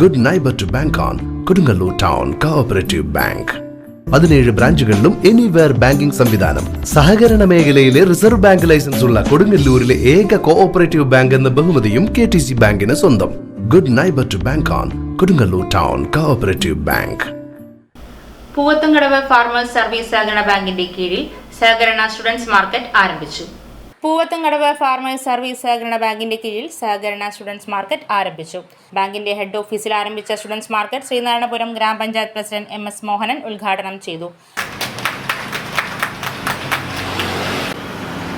Good neighbour to bank on Kodungallur town cooperative bank പതിനേഴ് ബ്രാഞ്ചുകളിലും anywhere banking സംവിധാനം. സഹകരണ മേഖലയിലെ റിസർവ് ബാങ്ക് ലൈസൻസ് ഉള്ള കൊടുങ്ങല്ലൂരിലെ ഏക കോഓപ്പറേറ്റീവ് ബാങ്ക് എന്ന ബഹുമതിയും കെ ടി സി ബാങ്കിന് സ്വന്തം. Good neighbour to bank on Kodungallur town cooperative bank Poovathumkadavu farmers service സഹകരണ ബാങ്കിന്റെ കീഴിൽ സഹകരണ സ്റ്റുഡൻസ് മാർക്കറ്റ് ആരംഭിച്ചു. പൂവത്തുംകടവ് ഫാർമേഴ്സ് സർവീസ് സഹകരണ ബാങ്കിന്റെ കീഴിൽ സഹകരണ സ്റ്റുഡൻസ് മാർക്കറ്റ് ആരംഭിച്ചു. ബാങ്കിന്റെ ഹെഡ് ഓഫീസിൽ ആരംഭിച്ച സ്റ്റുഡൻസ് മാർക്കറ്റ് ശ്രീനാരായണപുരം ഗ്രാമപഞ്ചായത്ത് പ്രസിഡന്റ് എം എസ് മോഹനൻ ഉദ്ഘാടനം ചെയ്തു.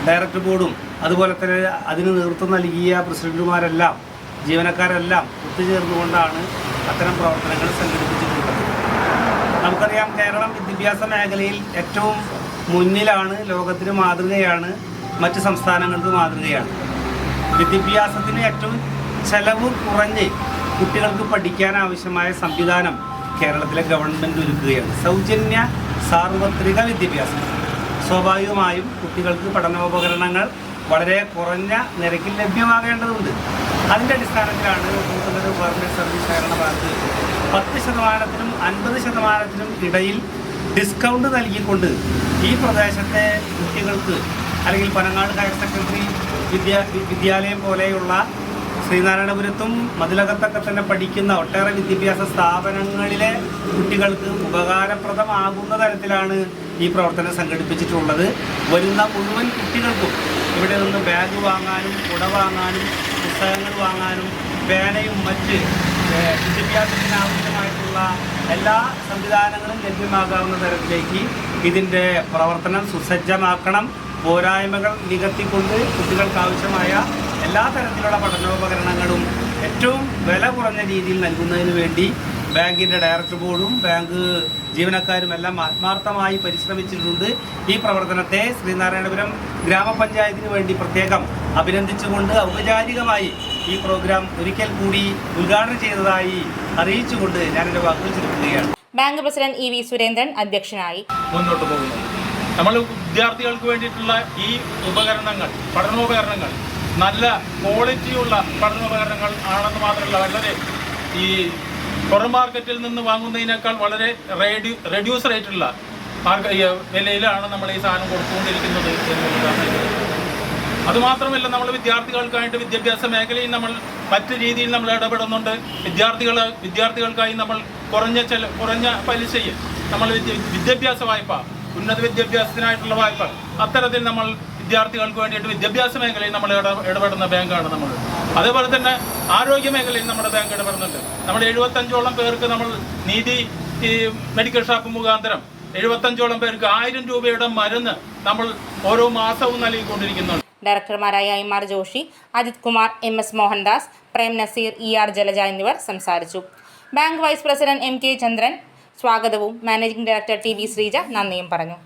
ഡയറക്ടർ ബോർഡും അതുപോലെ തന്നെ അതിന് നേതൃത്വം നൽകിയ പ്രസിഡന്റുമാരെല്ലാം ജീവനക്കാരെല്ലാം ഒത്തുചേർന്നുകൊണ്ടാണ് അത്തരം പ്രവർത്തനങ്ങൾ സംഘടിപ്പിച്ചിട്ടുള്ളത്. നമുക്കറിയാം കേരളം വിദ്യാഭ്യാസ മേഖലയിൽ ഏറ്റവും മുന്നിലാണ് ലോകത്തിന് മാതൃകയാണ് മറ്റ് സംസ്ഥാനങ്ങൾക്ക് മാതൃകയാണ്. വിദ്യാഭ്യാസത്തിന് ഏറ്റവും ചെലവ് കുറഞ്ഞ് കുട്ടികൾക്ക് പഠിക്കാൻ ആവശ്യമായ സംവിധാനം കേരളത്തിലെ ഗവൺമെന്റ് ഒരുക്കുകയാണ്. സൗജന്യ സാർവത്രിക വിദ്യാഭ്യാസം. സ്വാഭാവികമായും കുട്ടികൾക്ക് പഠനോപകരണങ്ങൾ വളരെ കുറഞ്ഞ നിരക്കിൽ ലഭ്യമാകേണ്ടതുണ്ട്. അതിന്റെ അടിസ്ഥാനത്തിലാണ് പൂത്തുന്നത് ഗവൺമെന്റ് സർവീസ് സഹകരണ ബാങ്ക് പത്ത് ശതമാനത്തിനും അൻപത് ശതമാനത്തിനും ഇടയിൽ ഡിസ്കൗണ്ട് നൽകിക്കൊണ്ട് ഈ പ്രദേശത്തെ കുട്ടികൾക്ക് അല്ലെങ്കിൽ പനങ്ങാട് ഹയർ സെക്കൻഡറി വിദ്യാ വിദ്യാലയം പോലെയുള്ള ശ്രീനാരായണപുരത്തും മതിലകത്തൊക്കെ തന്നെ പഠിക്കുന്ന ഒട്ടേറെ വിദ്യാഭ്യാസ സ്ഥാപനങ്ങളിലെ കുട്ടികൾക്ക് ഉപകാരപ്രദമാകുന്ന തരത്തിലാണ് ഈ പ്രവർത്തനം സംഘടിപ്പിച്ചിട്ടുള്ളത്. വരുന്ന മുഴുവൻ കുട്ടികൾക്കും ഇവിടെ നിന്ന് ബാഗ് വാങ്ങാനും കുട വാങ്ങാനും പുസ്തകങ്ങൾ വാങ്ങാനും പേനയും മറ്റ് വിദ്യാഭ്യാസത്തിനാവശ്യമായിട്ടുള്ള എല്ലാ സംവിധാനങ്ങളും ലഭ്യമാകാവുന്ന തരത്തിലേക്ക് ഇതിന്റെ പ്രവർത്തനം സുസജ്ജമാക്കണം. പോരായ്മകൾ നികത്തിക്കൊണ്ട് കുട്ടികൾക്ക് ആവശ്യമായ എല്ലാ തരത്തിലുള്ള പഠനോപകരണങ്ങളും ഏറ്റവും വില കുറഞ്ഞ രീതിയിൽ നൽകുന്നതിന് വേണ്ടി ബാങ്കിന്റെ ഡയറക്ടർ ബോർഡും ബാങ്ക് ജീവനക്കാരും എല്ലാം ആത്മാർത്ഥമായി പരിശ്രമിച്ചിട്ടുണ്ട്. ഈ പ്രവർത്തനത്തെ ശ്രീനാരായണപുരം ഗ്രാമപഞ്ചായത്തിന് വേണ്ടി പ്രത്യേകം അഭിനന്ദിച്ചുകൊണ്ട് ഔപചാരികമായി ഈ പ്രോഗ്രാം ഒരിക്കൽ കൂടി ഉദ്ഘാടനം ചെയ്തതായി അറിയിച്ചുകൊണ്ട് ഞാൻ എന്റെ വാക്കുകൾ ചുരുക്കുകയാണ്. Bank president E V Surendran അധ്യക്ഷനായി. മുന്നോട്ട് പോകുന്നത് നമ്മൾ വിദ്യാർത്ഥികൾക്ക് വേണ്ടിയിട്ടുള്ള ഈ ഉപകരണങ്ങൾ പഠനോപകരണങ്ങൾ നല്ല ക്വാളിറ്റിയുള്ള പഠനോപകരണങ്ങൾ ആണെന്ന് മാത്രമല്ല വളരെ ഈ പുറം മാർക്കറ്റിൽ നിന്ന് വാങ്ങുന്നതിനേക്കാൾ വളരെ റേഡി റെഡ്യൂസ് റേറ്റുള്ള വിലയിലാണ് നമ്മൾ ഈ സാധനം കൊടുത്തുകൊണ്ടിരിക്കുന്നത് എന്നുള്ളതാണ് അതുമാത്രമല്ല നമ്മൾ വിദ്യാർത്ഥികൾക്കായിട്ട് വിദ്യാഭ്യാസ മേഖലയിൽ നമ്മൾ മറ്റ് രീതിയിൽ നമ്മൾ ഇടപെടുന്നുണ്ട്. വിദ്യാർത്ഥികൾ വിദ്യാർത്ഥികൾക്കായി നമ്മൾ കുറഞ്ഞ ചില കുറഞ്ഞ പലിശയിൽ നമ്മൾ വിദ്യ- വിദ്യാഭ്യാസ വായ്പ ഉന്നത വിദ്യാഭ്യാസത്തിനായിട്ടുള്ള വായ്പ. അത്തരത്തിൽ നമ്മൾ വിദ്യാർത്ഥികൾക്ക് വേണ്ടിയിട്ട് വിദ്യാഭ്യാസ മേഖലയിൽ നമ്മൾ ഇടപെടുന്ന ബാങ്കാണ് നമ്മൾ. അതേപോലെ തന്നെ ആരോഗ്യ മേഖലയിൽ നമ്മുടെ ബാങ്ക് ഇടപെടുന്നുണ്ട്. നമ്മൾ എഴുപത്തഞ്ചോളം പേർക്ക് നമ്മൾ നീതി ഈ മെഡിക്കൽ ഷോപ്പ് മുഖാന്തരം എഴുപത്തഞ്ചോളം പേർക്ക് ആയിരം രൂപയുടെ മരുന്ന് നമ്മൾ ഓരോ മാസവും നൽകിക്കൊണ്ടിരിക്കുന്നുണ്ട്. ഡയറക്ടർമാരായ M R Joshi Ajith Kumar M S Mohandas Prem Nazir E R Jalaja എന്നിവർ സംസാരിച്ചു. Bank vice president M K Chandran സ്വാഗതവും managing director T V Sreeja നന്ദിയും പറഞ്ഞു.